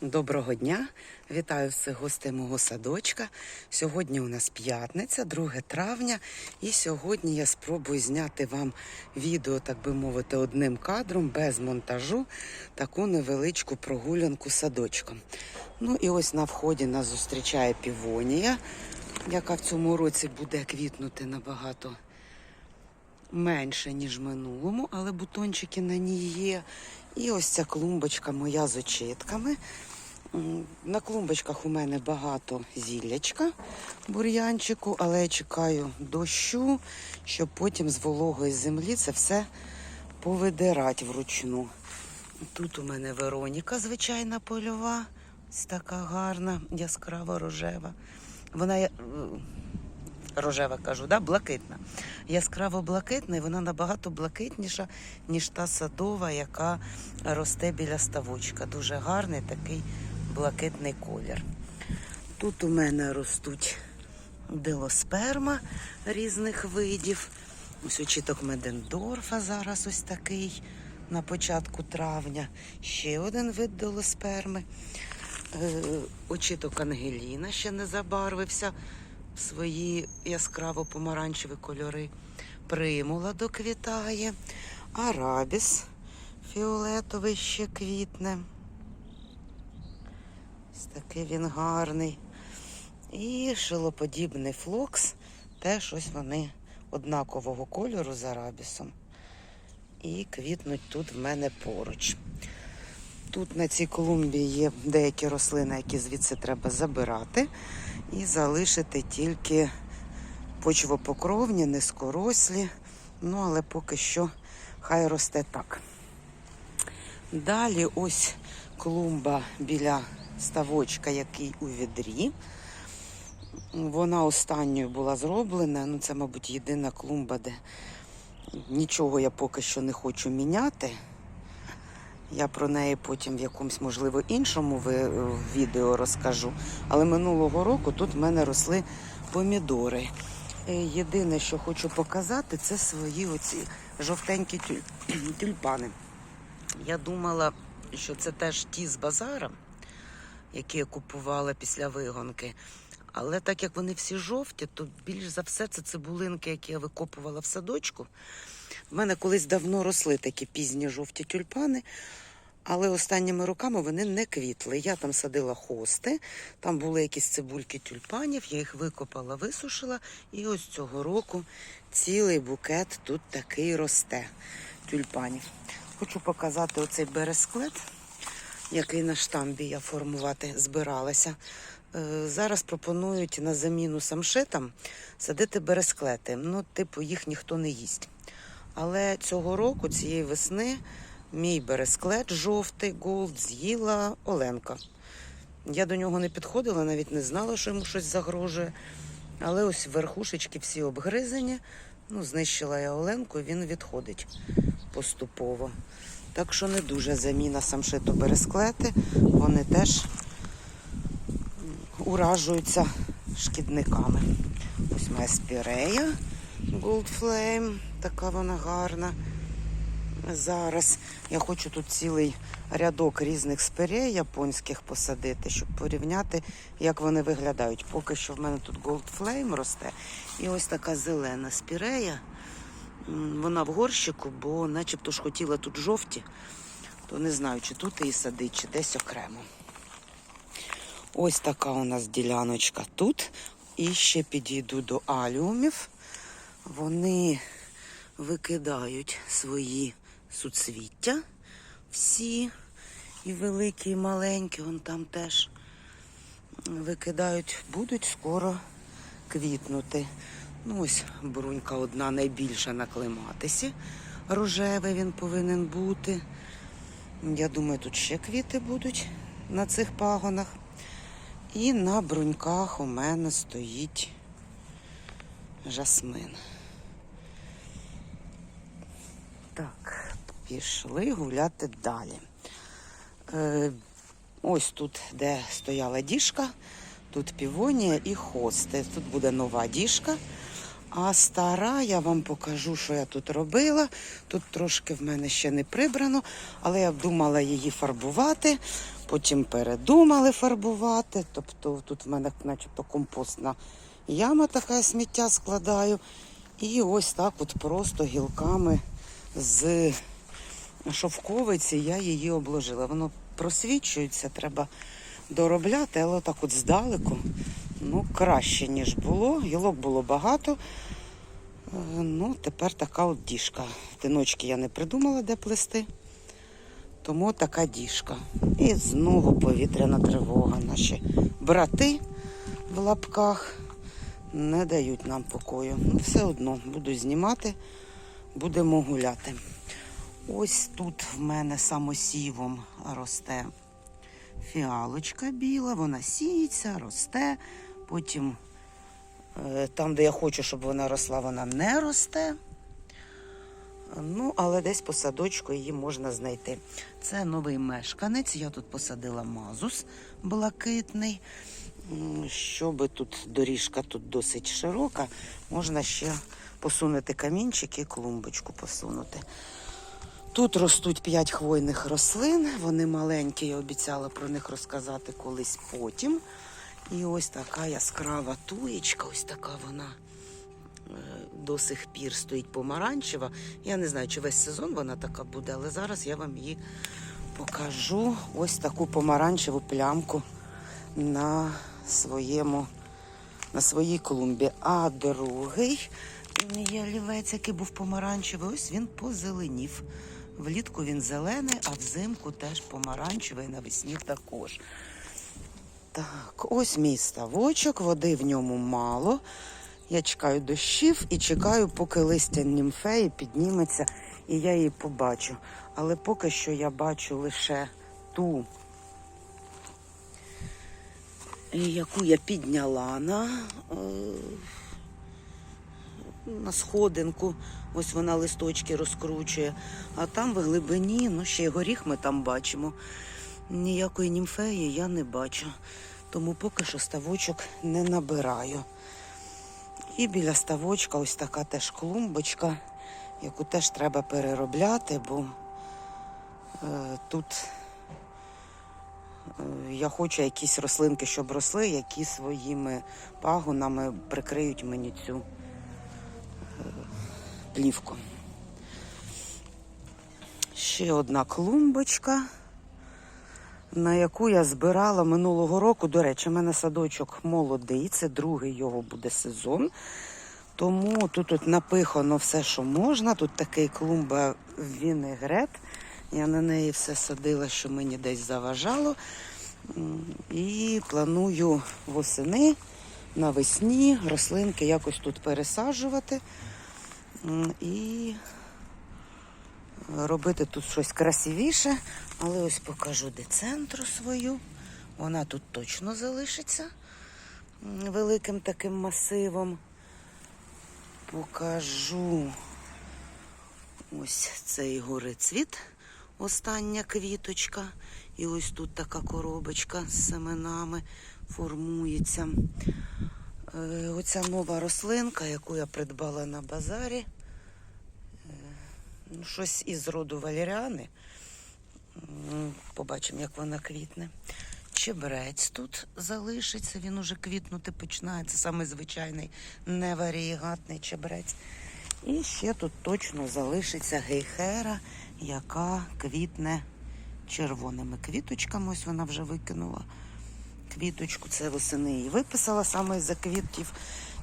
Доброго дня! Вітаю всіх гостей мого садочка. Сьогодні у нас п'ятниця, 2 травня, і сьогодні я спробую зняти вам відео, так би мовити, одним кадром, без монтажу, таку невеличку прогулянку садочком. Ну і ось на вході нас зустрічає півонія, яка в цьому році буде квітнути набагато менше, ніж минулому, але бутончики на ній є. І ось ця клумбочка моя з очитками. На клумбочках у мене багато зіллячка бур'янчику, але я чекаю дощу, щоб потім з вологої землі це все повидирати вручну. Тут у мене Вероніка, звичайна польова, ось така гарна, яскрава рожева. Вона е, рожева кажу, да? блакитна. Яскраво блакитна, і вона набагато блакитніша, ніж та садова, яка росте біля ставочка. Дуже гарний такий блакитний колір. Тут у мене ростуть делосперма різних видів. Ось очіток Медендорфа зараз ось такий на початку травня. Ще один вид делосперми. Е, Очіток Ангеліна ще не забарвився свої яскраво помаранчеві кольори. Примула доквітає, арабіс фіолетовий ще квітне. Ось такий він гарний. І шилоподібний флокс. Теж ось вони однакового кольору з арабісом. І квітнуть тут в мене поруч. Тут на цій клумбі є деякі рослини, які звідси треба забирати і залишити тільки почвопокровні, низькорослі. Ну, але поки що хай росте так. Далі ось клумба біля ставочка, який у відрі. Вона останньою була зроблена. Ну, це, мабуть, єдина клумба, де нічого я поки що не хочу міняти. Я про неї потім в якомусь, можливо, іншому відео розкажу. Але минулого року тут в мене росли помідори. Е, Єдине, що хочу показати, це свої оці жовтенькі тюль- тюльпани. Я думала, що це теж ті з базара, які я купувала після вигонки. Але так як вони всі жовті, то більш за все це цибулинки, які я викопувала в садочку. В мене колись давно росли такі пізні жовті тюльпани, але останніми роками вони не квітли. Я там садила хости, там були якісь цибульки тюльпанів, я їх викопала, висушила, і ось цього року цілий букет тут такий росте тюльпанів. Хочу показати оцей бересклет, який на штамбі я формувати збиралася. Е, Зараз пропонують на заміну самшитам садити бересклети. Ну, типу, їх ніхто не їсть. Але цього року, цієї весни, мій бересклет жовтий голд з'їла Оленка. Я до нього не підходила, навіть не знала, що йому щось загрожує. Але ось верхушечки всі обгризані. Ну, знищила я Оленку, він відходить поступово. Так що не дуже заміна самшиту бересклети. Вони теж уражуються шкідниками. Ось моя спірея Gold Flame, така вона гарна. Зараз я хочу тут цілий рядок різних спірей японських посадити, щоб порівняти, як вони виглядають. Поки що в мене тут Gold Flame росте. І ось така зелена спірея. Вона в горщику, бо начебто ж хотіла тут жовті, то не знаю, чи тут її садить, чи десь окремо. Ось така у нас діляночка тут. І ще підійду до аліумів. Вони викидають свої суцвіття всі, і великі, і маленькі, вон там теж викидають, будуть скоро квітнути. Ну, ось брунька одна найбільша на клематисі. Рожевий він повинен бути. Я думаю, тут ще квіти будуть на цих пагонах. І на бруньках у мене стоїть жасмин. Так, пішли гуляти далі. Е, ось тут, де стояла діжка, тут півонія і хости. Тут буде нова діжка. А стара, я вам покажу, що я тут робила. Тут трошки в мене ще не прибрано, але я думала її фарбувати. Потім передумали фарбувати. Тобто тут в мене начебто компостна яма така сміття складаю. І ось так от просто гілками з шовковиці я її обложила. Воно просвічується, треба доробляти, але так от здалеку ну, краще, ніж було. Гілок було багато. Е, Ну, тепер така от діжка. Тиночки я не придумала, де плести. Тому така діжка. І знову повітряна тривога. Наші брати в лапках не дають нам покою. Ну, все одно буду знімати, будемо гуляти. Ось тут в мене самосівом росте фіалочка біла, вона сіється, росте. Потім е, там, де я хочу, щоб вона росла, вона не росте. Ну, але десь по садочку її можна знайти. Це новий мешканець. Я тут посадила мазус блакитний. М, Щоб тут доріжка тут досить широка, можна ще посунути камінчик і клумбочку посунути. Тут ростуть п'ять хвойних рослин. Вони маленькі, я обіцяла про них розказати колись потім. І ось така яскрава туєчка, ось така вона е, до сих пір стоїть помаранчева. Я не знаю, чи весь сезон вона така буде, але зараз я вам її покажу. Ось таку помаранчеву плямку на своєму, на своїй клумбі. А другий ялівець, який був помаранчевий, ось він позеленів. Влітку він зелений, а взимку теж помаранчевий, навесні також. Так, ось мій ставочок, води в ньому мало. Я чекаю дощів і чекаю, поки листя німфеї підніметься, і я її побачу. Але поки що я бачу лише ту, яку я підняла на, е, на сходинку. Ось вона листочки розкручує. А там в глибині, ну ще й горіх ми там бачимо. Ніякої німфеї я не бачу. Тому поки що ставочок не набираю. І біля ставочка ось така теж клумбочка, яку теж треба переробляти, бо е, тут е, я хочу якісь рослинки, щоб росли, які своїми пагонами прикриють мені цю плівку. Ще одна клумбочка, на яку я збирала минулого року. До речі, у мене садочок молодий, це другий його буде сезон. Тому тут от напихано все, що можна. Тут такий клумба вінегрет. Я на неї все садила, що мені десь заважало. І планую восени, навесні рослинки якось тут пересаджувати. І робити тут щось красивіше, але ось покажу децентру свою. Вона тут точно залишиться великим таким масивом. Покажу ось цей горицвіт, остання квіточка. І ось тут така коробочка з семенами формується. Е, Оця нова рослинка, яку я придбала на базарі. Ну, щось із роду валеріани. Побачимо, як вона квітне. Чебрець тут залишиться, він уже квітнути починає. Це саме звичайний неварієгатний чебрець. І ще тут точно залишиться гейхера, яка квітне червоними квіточками. Ось вона вже викинула квіточку. Це восени її виписала саме з-за квітів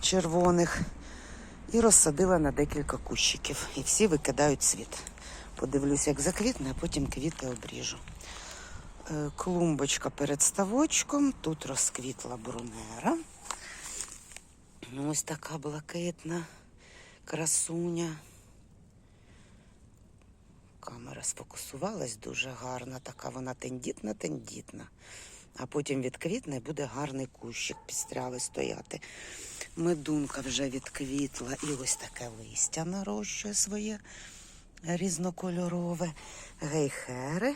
червоних і розсадила на декілька кущиків. І всі викидають цвіт. Подивлюсь, як заквітне, а потім квіти обріжу. Е, Клумбочка перед ставочком. Тут розквітла брунера. Ну, Ось така блакитна красуня. Камера сфокусувалась дуже гарна, така вона тендітна-тендітна. А потім відквітне буде гарний кущик пістрявий стояти. Медунка вже відквітла і ось таке листя нарощує своє різнокольорове. Гейхери.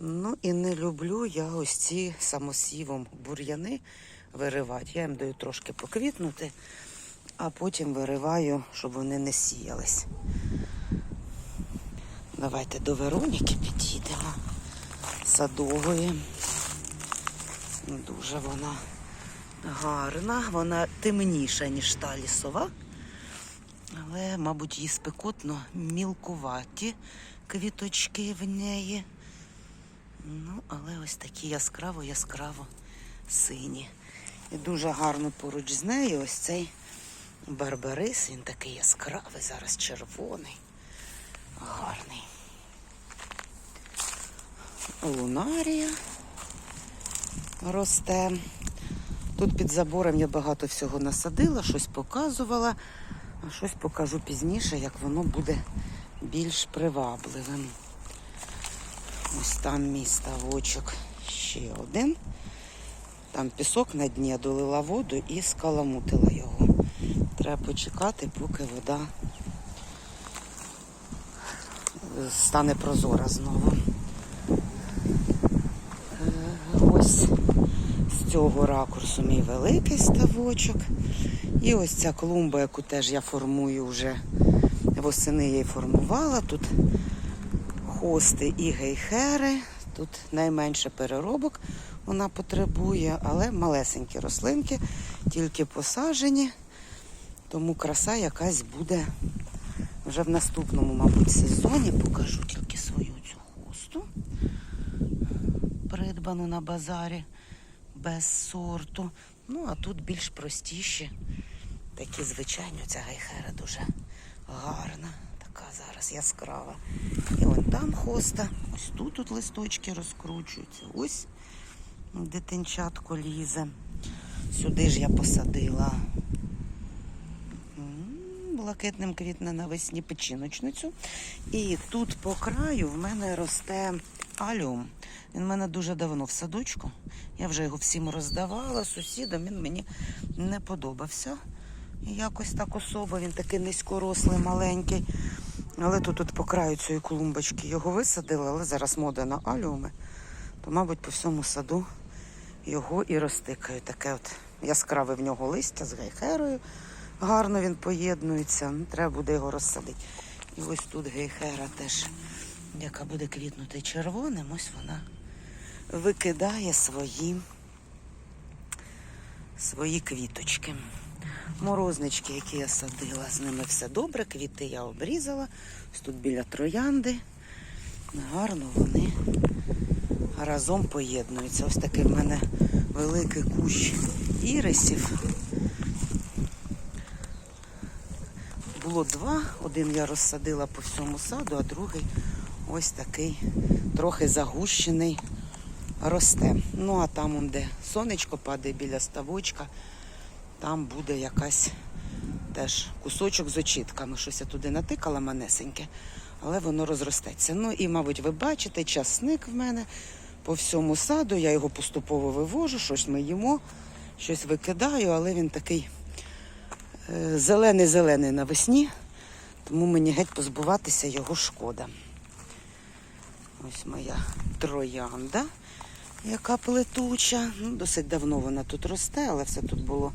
Ну і не люблю я ось ці самосівом бур'яни виривати. Я їм даю трошки поквітнути, а потім вириваю, щоб вони не сіялись. Давайте до Вероніки підійдемо. садової. Дуже вона гарна, вона темніша, ніж та лісова. Але, мабуть, їй спекотно мілкуваті квіточки в неї. Ну, але ось такі яскраво-яскраво сині. І дуже гарно поруч з нею ось цей барбарис. Він такий яскравий, зараз червоний, гарний. Лунарія росте. Тут під забором я багато всього насадила, щось показувала, а щось покажу пізніше, як воно буде більш привабливим. Ось там мій ставочок ще один. Там пісок на дні долила воду і скаламутила його. Треба почекати, поки вода стане прозора знову. Е, Ось з цього ракурсу мій великий ставочок. І ось ця клумба, яку теж я формую вже восени я її формувала. Тут хости і гейхери. Тут найменше переробок вона потребує, але малесенькі рослинки, тільки посажені. Тому краса якась буде вже в наступному, мабуть, сезоні. Покажу тільки свою цю хосту, придбану на базарі без сорту. Ну, а тут більш простіші. Такі звичайні, ця гайхера дуже гарна. Така зараз яскрава. І вон там хоста. Ось тут тут листочки розкручуються. Ось дитинчатко лізе. Сюди ж я посадила блакитним квітне навесні печіночницю. І тут по краю в мене росте аліум. Він в мене дуже давно в садочку. Я вже його всім роздавала сусідам. Він мені не подобався. І якось так особо, він такий низькорослий, маленький. Але тут от по краю цієї клумбочки його висадили, але зараз мода на аліуми. То, мабуть, по всьому саду його і розтикаю. Таке от яскраве в нього листя з гейхерою. Гарно він поєднується. Ну, Треба буде його розсадити. І ось тут гейхера теж, яка буде квітнути червоним, ось вона викидає свої, свої квіточки. Морознички, які я садила, з ними все добре. Квіти я обрізала. Ось тут біля троянди. Гарно вони разом поєднуються. Ось такий в мене великий кущ ірисів. Було два. Один я розсадила по всьому саду, а другий ось такий трохи загущений росте. Ну а там, де сонечко падає біля ставочка, там буде якась теж кусочок з очітками. Щось я туди натикала манесеньке, але воно розростеться. Ну і, мабуть, ви бачите, часник в мене по всьому саду. Я його поступово вивожу, щось ми їмо, щось викидаю, але він такий е, зелений-зелений навесні, тому мені геть позбуватися його шкода. Ось моя троянда, яка плетуча. Ну, досить давно вона тут росте, але все тут було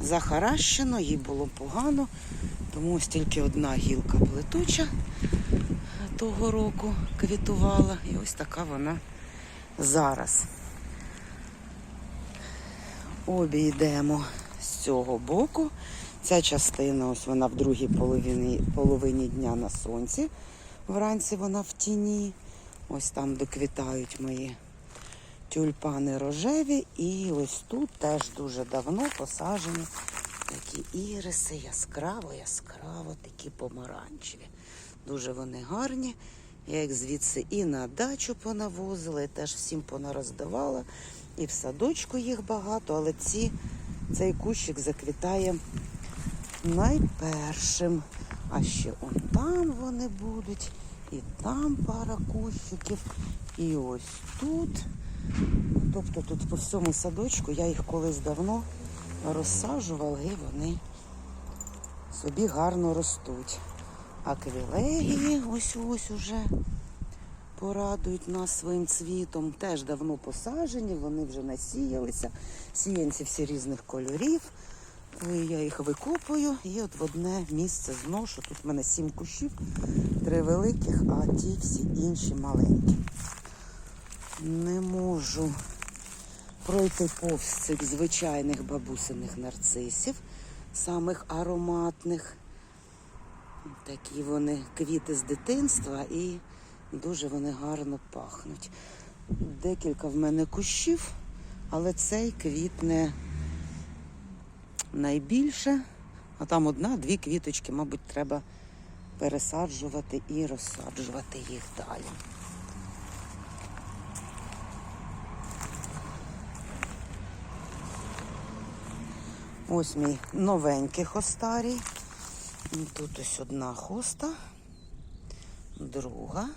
захаращено, їй було погано. Тому ось тільки одна гілка плетуча того року квітувала. І ось така вона зараз. Обійдемо з цього боку. Ця частина, ось вона в другій половині, половині дня на сонці. Вранці вона в тіні. Ось там доквітають мої тюльпани рожеві. І ось тут теж дуже давно посаджені такі іриси, яскраво, яскраво, такі помаранчеві. Дуже вони гарні. Я їх звідси і на дачу понавозила, і теж всім понароздавала. І в садочку їх багато, але ці, цей кущик заквітає найпершим. А ще он там вони будуть, і там пара кущиків, і ось тут. Тобто тут по всьому садочку я їх колись давно розсаджувала, і вони собі гарно ростуть. А квілегії ось ось уже порадують нас своїм цвітом. Теж давно посаджені, вони вже насіялися. Сіянці всі різних кольорів. І Я їх викопую і от в одне місце зношу. Тут в мене сім кущів, три великих, а ті всі інші маленькі. Не можу пройти повз цих звичайних бабусиних нарцисів, самих ароматних. Такі вони квіти з дитинства і дуже вони гарно пахнуть. Декілька в мене кущів, але цей квітне найбільше, а там одна-дві квіточки, мабуть, треба пересаджувати і розсаджувати їх далі. Ось мій новенький хостарій. Тут ось одна хоста, друга,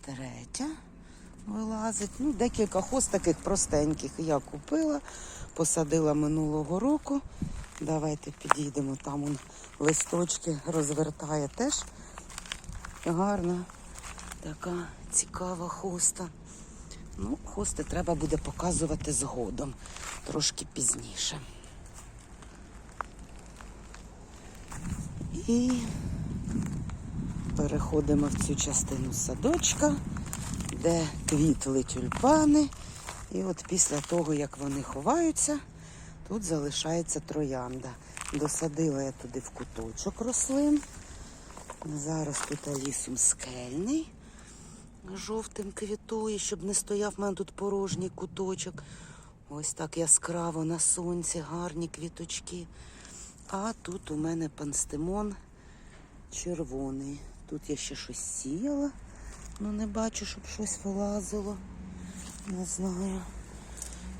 третя вилазить. Ну, декілька хост таких простеньких я купила, посадила минулого року. Давайте підійдемо, там он листочки розвертає теж. Гарна, така цікава хоста. Ну, хости треба буде показувати згодом, трошки пізніше. І переходимо в цю частину садочка, де квітли тюльпани. І от після того, як вони ховаються, тут залишається троянда. Досадила я туди в куточок рослин. Зараз тут алісум скельний. Жовтим квітує, щоб не стояв в мене тут порожній куточок. Ось так яскраво на сонці, гарні квіточки. А тут у мене панстемон червоний. Тут я ще щось сіяла, але не бачу, щоб щось вилазило. Не знаю.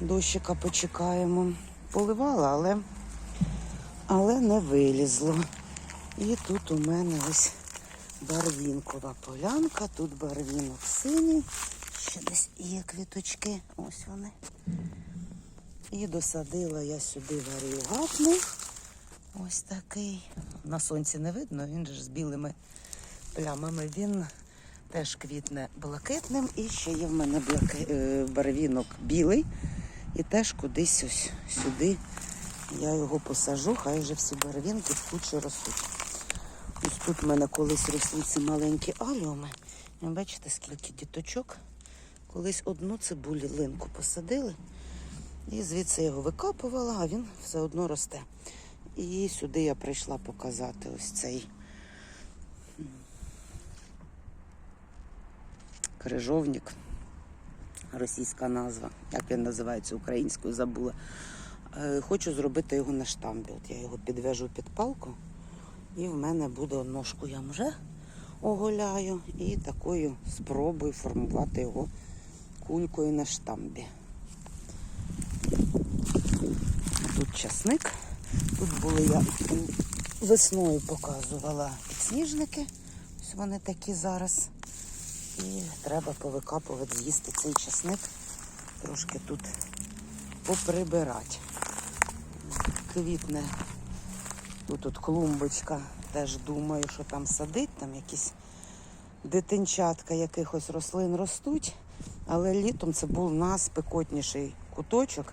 Дощика почекаємо. Поливала, але, але не вилізло. І тут у мене ось барвінкова полянка, тут барвінок синій. Ще десь є квіточки. Ось вони. І досадила я сюди варігатний. Ось такий. На сонці не видно, він ж з білими плямами. Він теж квітне блакитним. І ще є в мене е, барвінок білий. І теж кудись ось сюди я його посажу, хай вже всі барвінки в кучі ростуть. Ось тут в мене колись росли ці маленькі аліуми. Бачите, скільки діточок. Колись одну цибулинку посадили. І звідси я його викапувала, а він все одно росте. І сюди я прийшла показати ось цей крижовник. Російська назва, як він називається українською, забула. Е, Хочу зробити його на штамбі. От я його підв'яжу під палку, і в мене буде ножку я вже оголяю і такою спробую формувати його кулькою на штамбі. Тут часник. Тут були я весною показувала підсніжники. Ось вони такі зараз. І треба повикапувати, з'їсти цей часник. Трошки тут поприбирати. Квітне. Тут от клумбочка. Теж думаю, що там садить, там якісь дитинчатка якихось рослин ростуть. Але літом це був найспекотніший куточок.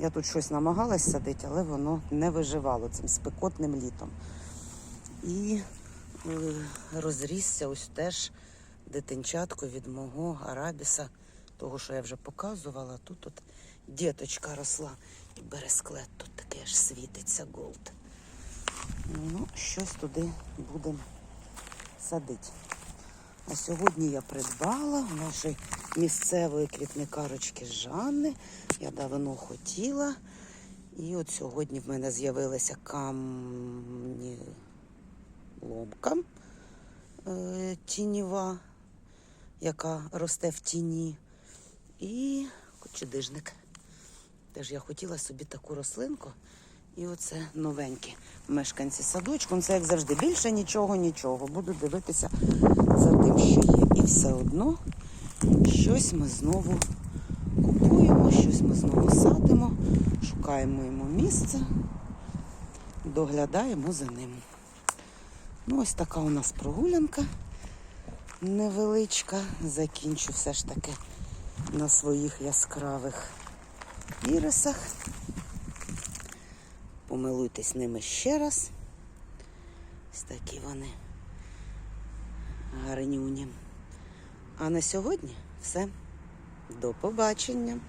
Я тут щось намагалась садити, але воно не виживало цим спекотним літом. І е, розрісся ось теж дитинчатко від мого арабіса, того, що я вже показувала. Тут от діточка росла і бересклет тут таке аж світиться голд. Ну, щось туди будемо садити. А сьогодні я придбала у нашої місцевої квітникарочки Жанни. Я давно хотіла. І от сьогодні в мене з'явилася камні ломка е, тіньова, яка росте в тіні. І кочедижник. Теж я хотіла собі таку рослинку. І оце новенькі мешканці садочку. Це як завжди більше нічого, нічого. Буду дивитися за тим, що є. І все одно щось ми знову купуємо, щось ми знову садимо, шукаємо йому місце, доглядаємо за ним. Ну, ось така у нас прогулянка невеличка. Закінчу все ж таки на своїх яскравих ірисах. Помилуйтесь ними ще раз. Ось такі вони гарнюні. А на сьогодні все. До побачення!